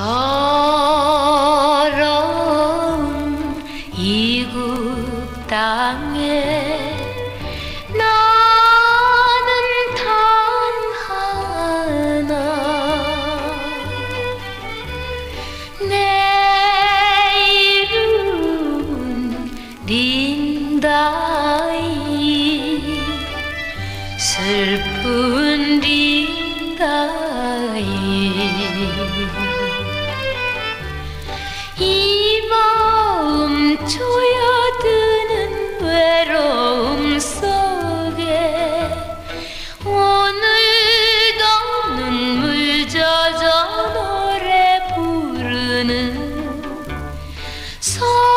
서러운 이국 땅에 나는 단 하나. 내 이름은 린다이. 슬픈 서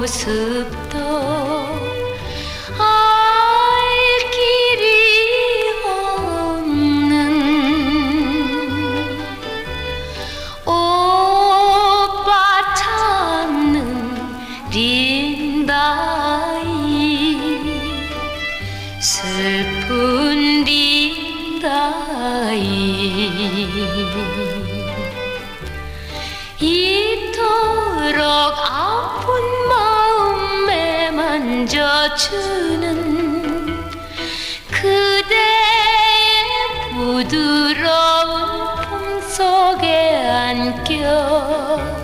모습도 알 길이 없는 오빠 찾는 린다이 슬픈 린다이 이토록 주는 그대의 부드러운 품속에 안겨